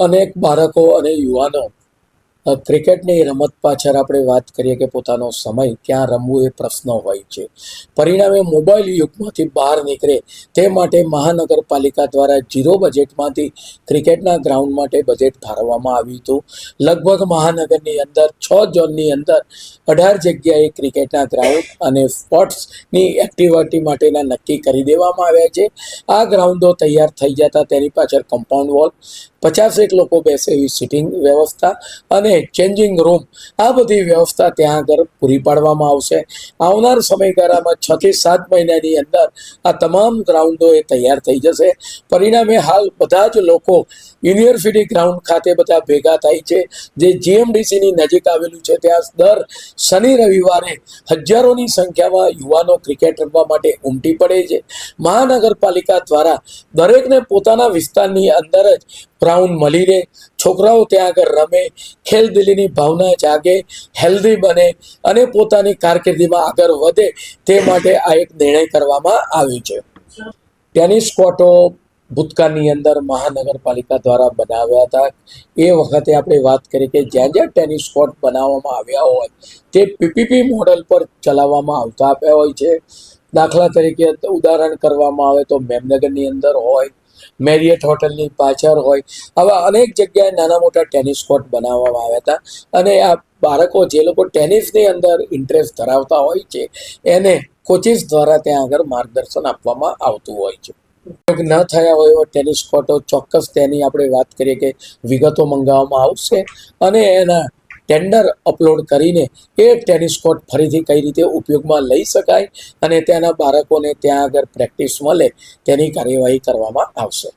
અનેક બાળકો અને યુવાનો ક્રિકેટની રમત પાછળ આપણે વાત કરીએ કે પોતાનો સમય ક્યાં રમવું એ પ્રશ્ન હોય છે. પરિણામે મોબાઈલ યુગમાંથી બહાર નીકળે તે માટે મહાનગરપાલિકા દ્વારા ઝીરો બજેટમાંથી ક્રિકેટના ગ્રાઉન્ડ માટે બજેટ ફાળવવામાં આવ્યું હતું. લગભગ મહાનગરની અંદર છ ઝોનની અંદર અઢાર જગ્યાએ ક્રિકેટના ગ્રાઉન્ડ અને સ્પોર્ટ્સની એક્ટિવિટી માટેના નક્કી કરી દેવામાં આવ્યા છે. આ ગ્રાઉન્ડો તૈયાર થઈ જતા તેની પાછળ કમ્પાઉન્ડ વોલ પચાસેક લોકો બેસે એવી સિટિંગ વ્યવસ્થા અને ચેન્જિંગ રૂમ આ બધી વ્યવસ્થા ત્યાં આગળ પૂરી પાડવામાં આવશે. આવનાર સમયગાળામાં છથી સાત મહિનાની અંદર આ તમામ ગ્રાઉન્ડો એ તૈયાર થઈ જશે. પરિણામે હાલ બધા જ લોકો યુનિવર્સિટી ગ્રાઉન્ડ ખાતે બધા ભેગા થાય છે. જે જીએમડીસીની નજીક આવેલું છે, ત્યાં દર શનિ રવિવારે હજારોની સંખ્યામાં યુવાનો ક્રિકેટ રમવા માટે ઉમટી પડે છે. મહાનગરપાલિકા દ્વારા દરેકને પોતાના વિસ્તારની અંદર જ ગ્રાઉન્ડ મળી રહે. છોકરાઓ ત્યાં આગળ રમે ખેલદિલીની ભાવના જાગે હેલ્ધી બને અને પોતાની કારકિર્દીમાં આગળ વધે તે માટે આ એક નિર્ણય કરવામાં આવ્યો છે. ટેનિસ કોર્ટો ભૂતકાળની અંદર મહાનગરપાલિકા દ્વારા બનાવ્યા હતા. એ વખતે આપણે વાત કરી કે જ્યાં જ્યાં ટેનિસ કોર્ટ બનાવવામાં આવ્યા હોય, તે પીપીપી મોડલ પર ચલાવવામાં આવતા આપ્યા હોય છે. દાખલા તરીકે ઉદાહરણ કરવામાં આવે તો મેમનગરની અંદર હોય મેરિયટ હોટલની પાછળ હોય. આવા અનેક જગ્યાએ નાના મોટા ટેનિસ કોર્ટ બનાવવામાં આવ્યા હતા. અને આ બાળકો જે લોકો ટેનિસની અંદર ઇન્ટરેસ્ટ ધરાવતા હોય છે, એને કોચિસ દ્વારા ત્યાં આગળ માર્ગદર્શન આપવામાં આવતું હોય છે. ઉપયોગ ન થયા હોય એવા ટેનિસ કોર્ટો ચોક્કસ તેની આપણે વાત કરીએ કે વિગતો મંગાવવામાં આવશે. અને એના ટેન્ડર અપલોડ કરીને એ ટેનિસ કોર્ટ ફરીથી કઈ રીતે ઉપયોગમાં લઈ શકાય અને તેના બાળકોને ત્યાં આગળ પ્રેક્ટિસ મળે તેની કાર્યવાહી કરવામાં આવશે.